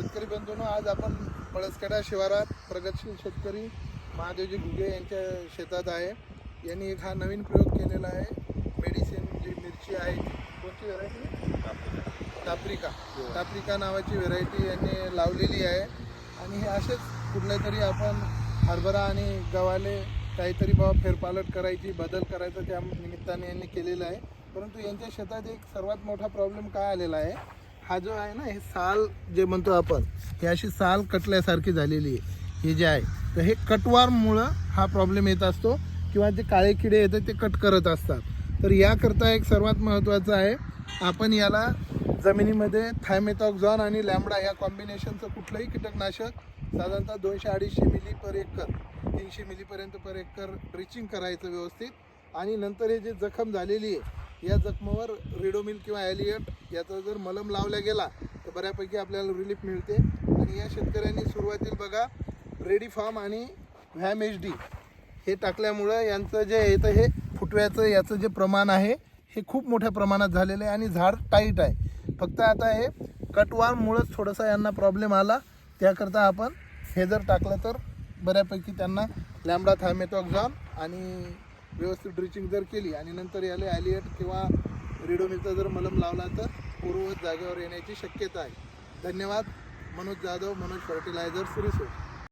शेतकरी बंधूंनो आज आपण पळसखेडा शिवारात प्रगतशील शेतकरी महादेवजी घुगे यांच्या शेतात आहे. यांनी एक हा नवीन प्रयोग केलेला आहे. मेडिसिन जी मिरची आहे कोणती व्हरायटी टाप्रिका टाप्रिका नावाची व्हेरायटी यांनी लावलेली आहे. आणि हे असेच कुठल्या तरी आपण हरभरा आणि गव्हाले काहीतरी बाबा फेरपालट करायची बदल करायचा त्या निमित्ताने यांनी केलेलं आहे. परंतु यांच्या शेतात एक सर्वात मोठा प्रॉब्लेम काय आलेला आहे? हा जो आहे ना हे साल जे म्हणतो आपण ही अशी साल कटल्यासारखी झालेली आहे. हे जे आहे तर हे कटवारमुळं हा प्रॉब्लेम येत असतो किंवा जे काळे किडे येतात ते कट करत असतात. तर याकरता एक सर्वात महत्त्वाचं आहे आपण याला जमिनीमध्ये थायमेथॉक्झॉन आणि लॅमडा या कॉम्बिनेशनचं कुठलंही कीटकनाशक साधारणतः दोनशे अडीचशे मिली पर एकर तीनशे मिलीपर्यंत पर एकर ड्रिचिंग करायचं व्यवस्थित. आणि नंतर हे जे जखम झालेली आहे या जखमावर रेडोमिल किंवा ॲलियट याचा जर मलम लावला गेला तर बऱ्यापैकी आपल्याला रिलीफ मिळते. आणि या शेतकऱ्यांनी सुरुवातील बघा रेडी फार्म आणि व्हॅम एच डी हे टाकल्यामुळं यांचं जे येतं हे फुटव्याचं याचं जे प्रमाण आहे हे खूप मोठ्या प्रमाणात झालेलं आहे आणि झाड टाईट आहे. फक्त आता हे कटवारमुळंच थोडासा यांना प्रॉब्लेम आला. त्याकरता आपण हे जर टाकलं तर बऱ्यापैकी त्यांना लॅमडा थायमेथॉक्झॉन आणि व्यवस्थित ड्रिचिंग जर केली आणि नंतर याला ॲलिएट किंवा रिडोमिलचा जर मलम लावला तर पूर्ववत जागेवर येण्याची शक्यता आहे. धन्यवाद. मनोज जाधव मनोज फर्टिलायझर सुरू